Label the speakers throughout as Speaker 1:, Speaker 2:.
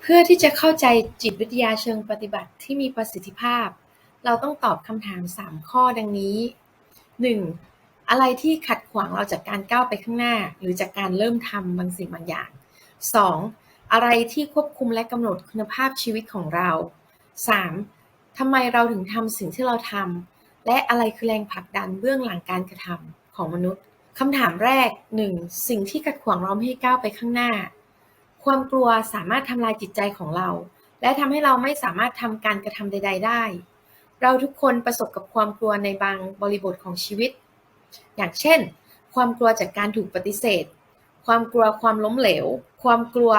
Speaker 1: เพื่อที่จะเข้าใจจิตวิทยาเชิงปฏิบัติที่มีประสิทธิภาพ เราต้องตอบคำถาม 3 ข้อดังนี้ 1. อะไรที่ขัดขวางเราจากการก้าวไปข้างหน้า หรือจากการเริ่มทำบางสิ่งบางอย่าง 2. อะไรที่ควบคุมและกำหนดคุณภาพชีวิตของเรา 3. ทำไมเราถึงทำสิ่งที่เราทำและอะไรคือแรงผลักดันเบื้องหลังการกระทำของมนุษย์คำถามแรก 1. สิ่งที่ขัดขวางเราไม่ให้ก้าวไปข้างหน้า ความกลัวสามารถทำลายจิตใจของเรา และทำให้เราไม่สามารถทำการกระทำใด ๆ ได้ เราทุกคนประสบกับความกลัวในบางบริบทของชีวิต อย่างเช่น ความกลัวจากการถูกปฏิเสธ ความกลัวความล้มเหลว ความกลัว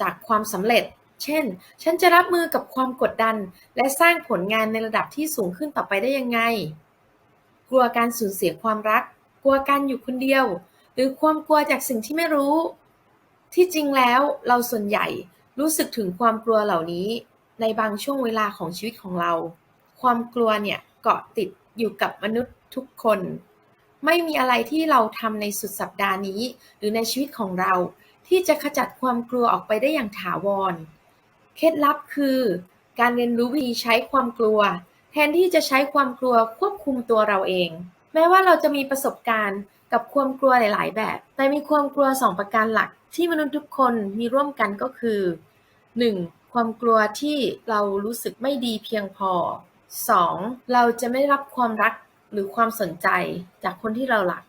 Speaker 1: จากความสำเร็จ เช่น ฉันจะรับมือกับความกดดัน และสร้างผลงานในระดับที่สูงขึ้นต่อไปได้ยังไง กลัวการสูญเสียความรัก กลัวการอยู่คนเดียว หรือความกลัวจากสิ่งที่ไม่รู้ ที่จริงแล้วเราส่วนใหญ่รู้สึกถึงความกลัวเหล่านี้ ในบางช่วงเวลาของชีวิตของเรา ความกลัวเนี่ยเกาะติดอยู่กับมนุษย์ทุกคน ไม่มีอะไรที่เราทำในสุดสัปดาห์นี้ หรือในชีวิตของเรา ที่จะขจัดความกลัวออกไปได้อย่างถาวร เคล็ดลับคือ การเรียนรู้วิธีใช้ความกลัว แทนที่จะใช้ความกลัวควบคุมตัวเราเอง แม้ว่าเราจะมีประสบการณ์กับความกลัวหลาย ๆ แบบ แต่มีความกลัวสองประการหลัก ที่มนุษย์ทุกคนมีร่วมกันก็คือ 1. ความกลัวที่เรารู้สึกไม่ดีเพียงพอ 2. เราจะไม่รับความรักหรือความสนใจจากคนที่เรารัก